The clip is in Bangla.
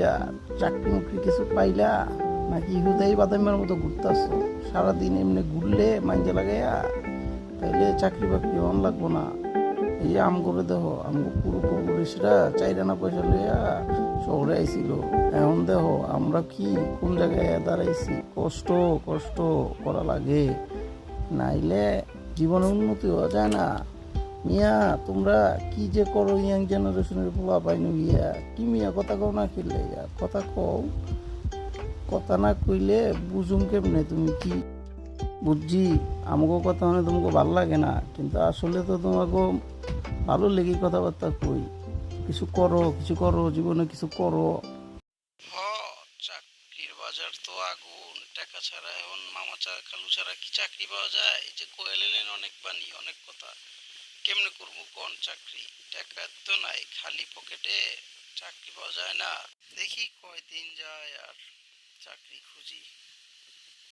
যা চাকরি মুকরি কিছু পাইলা নাকি হুদাই বাদামের মতো ঘুরতেছ? সারাদিন এমনি ঘুরলে মাঞ্জা লাগাইয়া, তাইলে চাকরি বাকরি অন লাগবো না। এই যে আম করে দেহ, আমগো পূর্বপুরুষরা চাইরানা পয়সা লইয়া শহরে আইছিল। এখন দেহ, আমরা কি, কোন জায়গায় দাঁড়াইছি? কষ্ট কষ্ট করা লাগে। নাইলে জীবনে উন্নতি হওয়া যায় না। মিয়া, তোমরা কি যে করো ইয়াং জেনারেশনের পোলা পাইনি ইয়া কি মিয়া, কথা কও না খেলে ইয়া কথা কও। কথা না কইলে বুঝুম কেমনে তুমি কি? বুঝছি আমাকেও কথা মানে তোমাকে ভালো লাগে না, কিন্তু আসলে তো তোমাকে ভালো লেগে কথাবার্তা কই। কিছু করো কিছু করো, জীবনে কিছু করো। চাকরির বাজার তো আগুন, টাকা ছাড়া এখন মামা চা খালু ছাড়া কি চাকরি পাওয়া যায়? এই যে কোয়েল এলেন অনেক বাণী, অনেক কথা। কেমনে করব কোন চাকরি? টাকা তো নাই, খালি পকেটে চাকরি পাওয়া যায় না। দেখি কয়দিন যায় আর চাকরি খুঁজি।